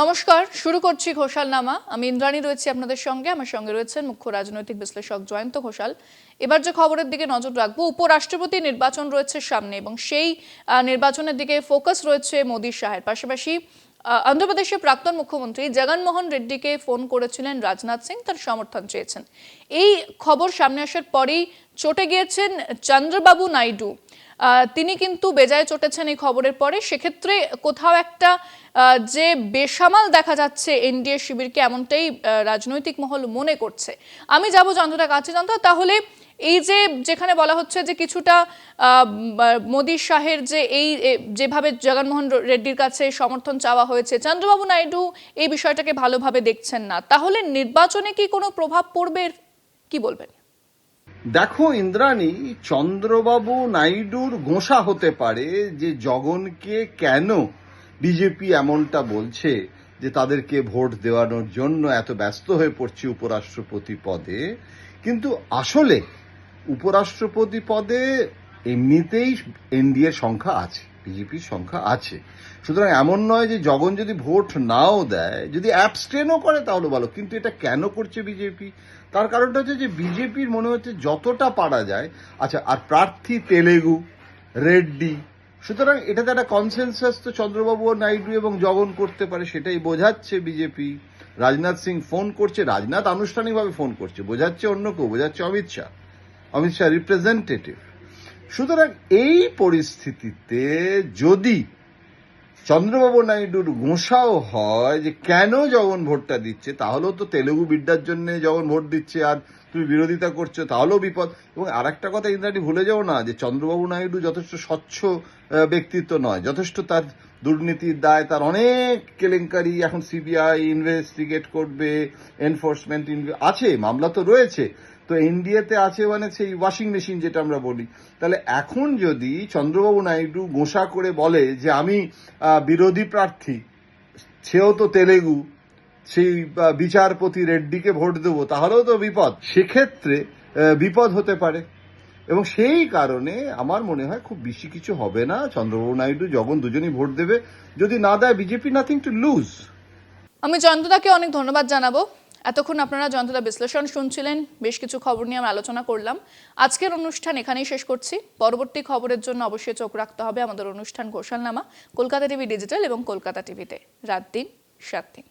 নমস্কার, শুরু করছি ঘোষাল নামা আমি ইন্দ্রাণী রয়েছি আপনাদের সঙ্গে। আমার সঙ্গে রয়েছেন মুখ্য রাজনৈতিক বিশ্লেষক জয়ন্ত ঘোষাল। এবার যে খবরের দিকে নজর রাখব, উপরাষ্ট্রপতি নির্বাচন রয়েছে সামনে এবং সেই নির্বাচনের দিকে ফোকাস রয়েছে মোদী শাহের। পাশাপাশি অন্ধ্রপ্রদেশের প্রাক্তন মুখ্যমন্ত্রী জগনমোহন রেড্ডিকে ফোন করেছিলেন রাজনাথ সিং, তার সমর্থন চেয়েছেন। এই খবর সামনে আসার পরেই চটে গিয়েছেন চন্দ্রবাবু নাইডু। তিনি কিন্তু বেজায় চটেছেন এই খবরের পরে। সেক্ষেত্রে কোথাও একটা যে বেসামাল দেখা যাচ্ছে এনডিএ শিবিরকে, এমনটাই রাজনৈতিক মহল মনে করছে। আমি যাব যন্ত্রটা কাছে যন্ত্র, তাহলে এই যে, যেখানে বলা হচ্ছে যে কিছুটা মোদী শাহের যে এই যেভাবে জগনমোহন রেড্ডির কাছে সমর্থন চাওয়া হয়েছে, চন্দ্রবাবু নাইডু এই বিষয়টাকে ভালোভাবে দেখছেন না। তাহলে নির্বাচনে কি কোনো প্রভাব পড়বে? কি বলবেন? দেখো ইন্দ্রাণী, চন্দ্রবাবু নাইডুর গোঁসা হতে পারে যে জগনকে কেন বিজেপি এমনটা বলছে যে তাদেরকে ভোট দেওয়ানোর জন্য এত ব্যস্ত হয়ে পড়ছে উপরাষ্ট্রপতি পদে। কিন্তু আসলে উপরাষ্ট্রপতি পদে এমনিতেই এনডিএর সংখ্যা আছে। বিজেপির সংখ্যা আছে। সুতরাং এমন নয় যে জগন যদি ভোট নাও দেয়, যদি অ্যাবস্টেনও করে তাহলে ভালো, কিন্তু এটা কেন করছে বিজেপি? তার কারণটা হচ্ছে যে বিজেপির মনে হচ্ছে যতটা পারা যায় আচ্ছা আর প্রার্থী তেলেগু, রেড্ডি, সুতরাং এটাতে একটা কনসেনসাস তো চন্দ্রবাবু নাইডু এবং জগন করতে পারে, সেটাই বোঝাচ্ছে বিজেপি। রাজনাথ সিং ফোন করছে, রাজনাথ আনুষ্ঠানিকভাবে ফোন করছে, বোঝাচ্ছে অন্য কেউ, বোঝাচ্ছে অমিত শাহ। অমিত শাহ রিপ্রেজেন্টেটিভ সুতরাং এই পরিস্থিতিতে যদি চন্দ্রবাবু নাইডুর গোঁসাও হয় যে কেন জগন ভোটটা দিচ্ছে, তাহলেও তো তেলেগু বিদ্যার জন্য জগন ভোট দিচ্ছে আর তুমি বিরোধিতা করছ, তাহলেও বিপদ। এবং আর একটা কথা ইন্দ্রাটি ভুলে যাও না যে চন্দ্রবাবু নাইডু যথেষ্ট স্বচ্ছ ব্যক্তিত্ব নয়, যথেষ্ট তার দুর্নীতির দায় তার অনেক কেলেঙ্কারি এখন সিবিআই ইনভেস্টিগেট করবে এনফোর্সমেন্ট আছে, মামলা তো রয়েছে। তো এনডিএতে আছে মানে সেই ওয়াশিং মেশিন যেটা আমরা বলি। তাহলে এখন যদি চন্দ্রবাবু নাইডু গোসা করে বলে যে আমি বিরোধী প্রার্থী, সেও তো তেলেগু, সেই বিচারপতি রেড্ডিকে ভোট দেবো, তাহলেও তো বিপদ। সেক্ষেত্রে বিপদ হতে পারে। এবং সেই কারণে আমার মনে হয় খুব বেশি কিছু হবে না। চন্দ্রবাবু নাইডু, জগন দুজনই ভোট দেবে। যদি না দেয় বিজেপি নাথিং টু লুজ আমি জয়ন্তদাকে অনেক ধন্যবাদ জানাব। এতক্ষণ আপনারা জয়ন্তদা বিশ্লেষণ শুনছিলেন, বেশ কিছু খবর নিয়ে আমরা আলোচনা করলাম। আজকের অনুষ্ঠান এখানেই শেষ করছি। পরবর্তী খবরের জন্য অবশ্যই চোখ রাখতে হবে আমাদের অনুষ্ঠান ঘোষালনামা, কলকাতা টিভি ডিজিটাল এবং কলকাতা টিভিতে। রাত দিন, সাত দিন।